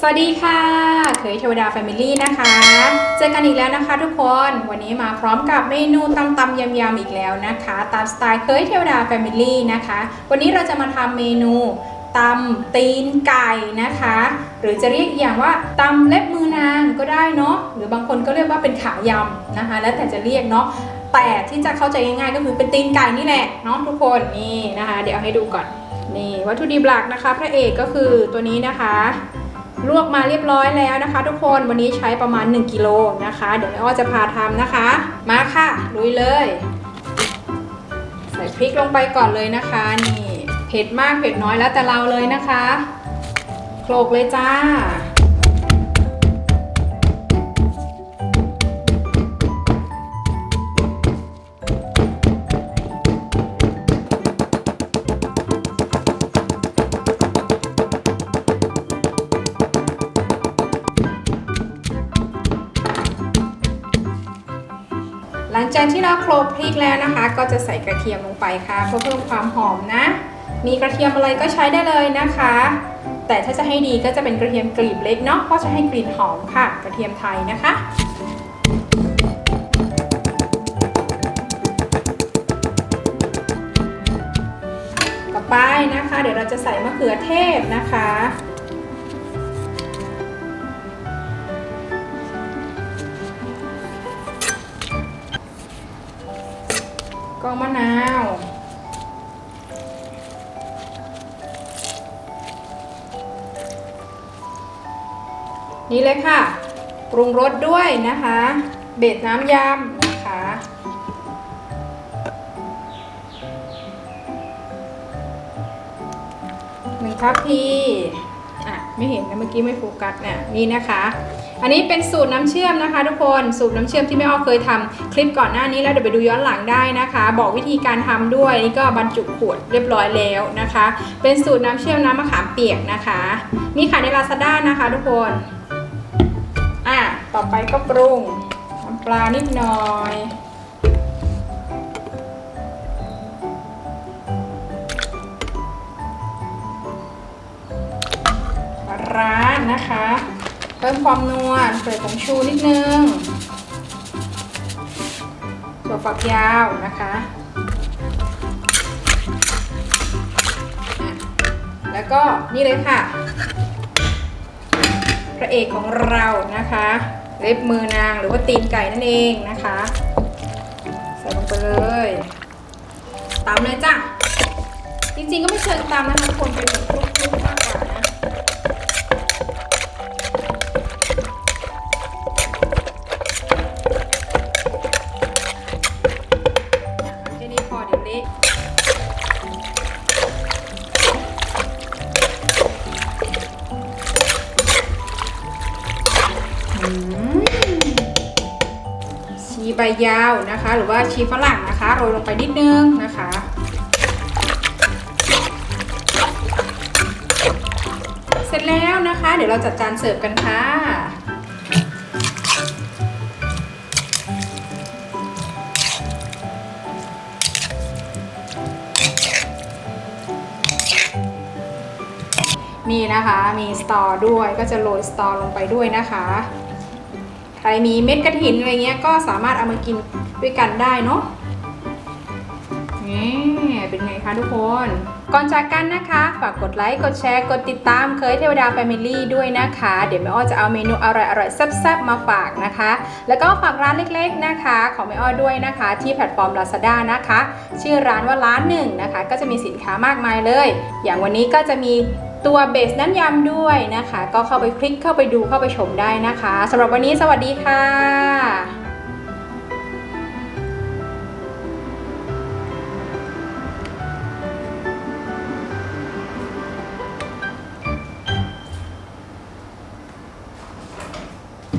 สวัสดีค่ะ เคยเทวดาแฟมิลี่นะคะ เจอกันอีกแล้วนะคะทุกคน วันนี้มาพร้อมกับเมนูตำตำยำยำอีกแล้วนะคะ ตามสไตล์เคยเทวดาแฟมิลี่นะคะ วันนี้เราจะมาทำเมนูตำตีนไก่นะคะ หรือจะเรียกอย่างว่าตำเล็บมือนางก็ได้เนาะ หรือบางคนก็เรียกว่าเป็นขายำนะคะ แล้วแต่จะเรียกเนาะ แต่ที่จะเข้าใจง่ายๆก็คือเป็นตีนไก่นี่แหละเนาะทุกคน นี่นะคะ เดี๋ยวเอาให้ดูก่อน นี่วัตถุดิบหลักนะคะ พระเอกก็คือตัวนี้นะคะ ลวกมาเรียบร้อยแล้วนะคะ ทุกคนวันนี้ใช้ประมาณ 1กิโลนะคะ เดี๋ยวแม่อ้อจะพาทำนะคะ มาค่ะลุยเลย ใส่พริกลงไปก่อนเลยนะคะ นี่เผ็ดมากเผ็ดน้อยแล้วแต่เราเลยนะคะโขลกเลยจ้า จากที่เราโขลกพริกแล้วนะคะ ก็จะใส่กระเทียมลงไปค่ะ เพื่อเพิ่มความหอมนะ มีกระเทียมอะไรก็ใช้ได้เลยนะคะ แต่ถ้าจะให้ดีก็จะเป็นกระเทียมกลีบเล็กเนาะเพราะจะให้กลิ่นหอมค่ะ กระเทียมไทยนะคะต่อไปนะคะ เดี๋ยวเราจะใส่มะเขือเทศนะคะ ก็มะนาว นี่เลยค่ะ ปรุงรสด้วยนะคะ เบ็ดน้ำยำนะคะหนึ่งทัพพี ไม่เห็นนะเมื่อกี้ไม่โฟกัสเนี่ยนี่นะคะ อันนี้เป็นสูตรน้ำเชื่อมนะคะ ทุกคนสูตรน้ำเชื่อมที่แม่อ้อเคยทำคลิปก่อนหน้านี้แล้วเดี๋ยวไปดูย้อนหลังได้นะคะ บอกวิธีการทำด้วยนี่ก็บรรจุขวดเรียบร้อยแล้วนะคะ เป็นสูตรน้ำเชื่อมน้ำมะขามเปียกนะคะมีขายในลาซาด้านะคะ ทุกคนอะต่อไปก็ปรุงน้ำปลานิดหน่อย ร้านะคะ เพิ่มความนัวใส่ผงชูนิดนึงถั่วฝักยาวนะคะ แล้วก็นี่เลยค่ะ พระเอกของเรานะคะ เล็บมือนางหรือว่าตีนไก่นั่นเองนะคะ ใส่ลงไปเลยตามเลยจ้ะจริงๆก็ไม่เชิงตามนะคะคนเป็นแบบคลุกๆ ชีใบยาวนะคะ หรือว่าชีฝรั่งนะคะโรยลงไปนิดนึงนะคะเสร็จแล้วนะคะ เดี๋ยวเราจัดจานเสิร์ฟกันค่ะ นี่นะคะมีสตอด้วยก็จะโรยสตอลงไปด้วยนะคะ รมีเม็ดกระถินอะไรเงี้ยก็สามารถเอามากินด้วยกันได้เนาะนี่เป็นไงคะทุกคน ก่อนจากกันนะคะ ฝากกดไลค์ กดแชร์ กดติดตามเคยเทวดาแฟมิลี่ด้วยนะคะ เดี๋ยวแม่อ้อจะเอาเมนูอร่อยๆแซ่บๆมาฝากนะคะ แล้วก็ฝากร้านเล็กๆนะคะ ของแม่อ้อด้วยนะคะ ที่แพลตฟอร์ม Lazada นะคะ ชื่อร้านว่าร้านหนึ่งนะคะ ก็จะมีสินค้ามากมายเลย อย่างวันนี้ก็จะมี ตัวเบสน้ำยำด้วยนะคะ ก็เข้าไปคลิกเข้าไปดูเข้าไปชมได้นะคะสำหรับวันนี้สวัสดีค่ะ